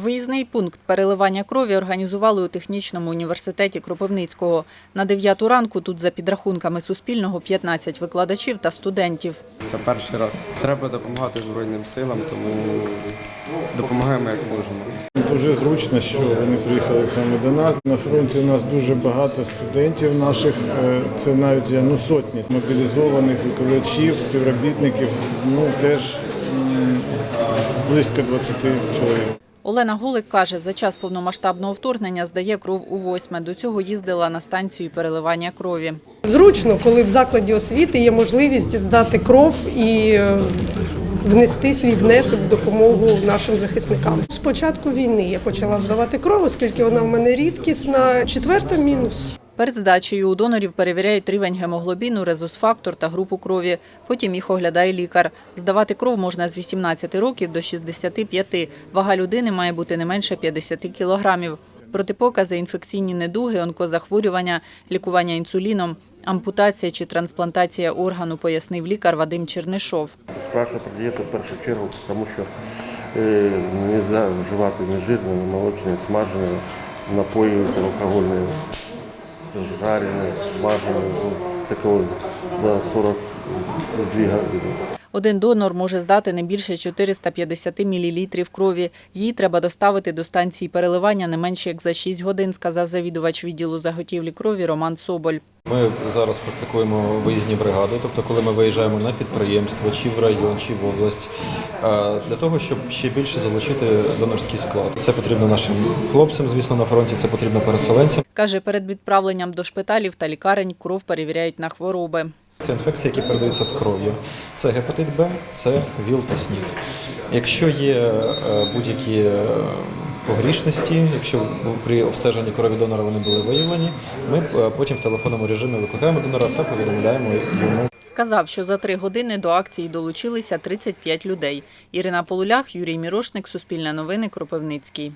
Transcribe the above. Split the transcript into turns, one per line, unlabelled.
Виїзний пункт переливання крові організували у технічному університеті Кропивницького. На 9 ранку тут за підрахунками Суспільного 15 викладачів та студентів.
Це перший раз. Треба допомагати Збройним силам, тому допомагаємо як можемо.
Дуже зручно, що вони приїхали саме до нас. На фронті у нас дуже багато студентів наших. е, Це навіть є ну, сотні мобілізованих викладачів, співробітників. Ну теж близько 20 чоловік.
Олена Гулик каже, за час повномасштабного вторгнення здає кров у восьме. До цього їздила на станцію переливання крові.
Зручно, коли в закладі освіти є можливість здати кров і е, внести свій внесок в допомогу нашим захисникам. З початку війни я почала здавати кров, оскільки вона в мене рідкісна. Четверта мінус.
Перед здачею у донорів перевіряють рівень гемоглобіну, резус-фактор та групу крові. Потім їх оглядає лікар. Здавати кров можна з 18 років до 65. Вага людини має бути не менше 50 кілограмів. Протипокази, інфекційні недуги, онкозахворювання, лікування інсуліном, ампутація чи трансплантація органу, пояснив лікар Вадим Чернишов.
Страшно про дієту в першу чергу, тому що е, не можна вживати не жирне, не молочне, не смажене, напої алкогольні, жарене, смажене, такого 42 години.
Один донор може здати не більше 450 мл крові. Її треба доставити до станції переливання не менше як за 6 годин, сказав завідувач відділу заготівлі крові Роман Соболь.
Ми зараз практикуємо виїзні бригади, тобто коли ми виїжджаємо на підприємство, чи в район, чи в область, для того, щоб ще більше залучити донорський склад. Це потрібно нашим хлопцям, звісно, на фронті, це потрібно переселенцям.
Каже, перед відправленням до шпиталів та лікарень кров перевіряють на хвороби.
Це інфекції, які передаються з кров'ю. Це гепатит Б, це ВІЛ та СНІД. Якщо є е, будь-які е, погрішності, якщо при обстеженні крові донора вони були виявлені, ми е, потім в телефонному режимі викликаємо донора та повідомляємо йому
Сказав, що за три години до акції долучилися 35 людей. Ірина Полулях, Юрій Мірошник, Суспільне новини, Кропивницький.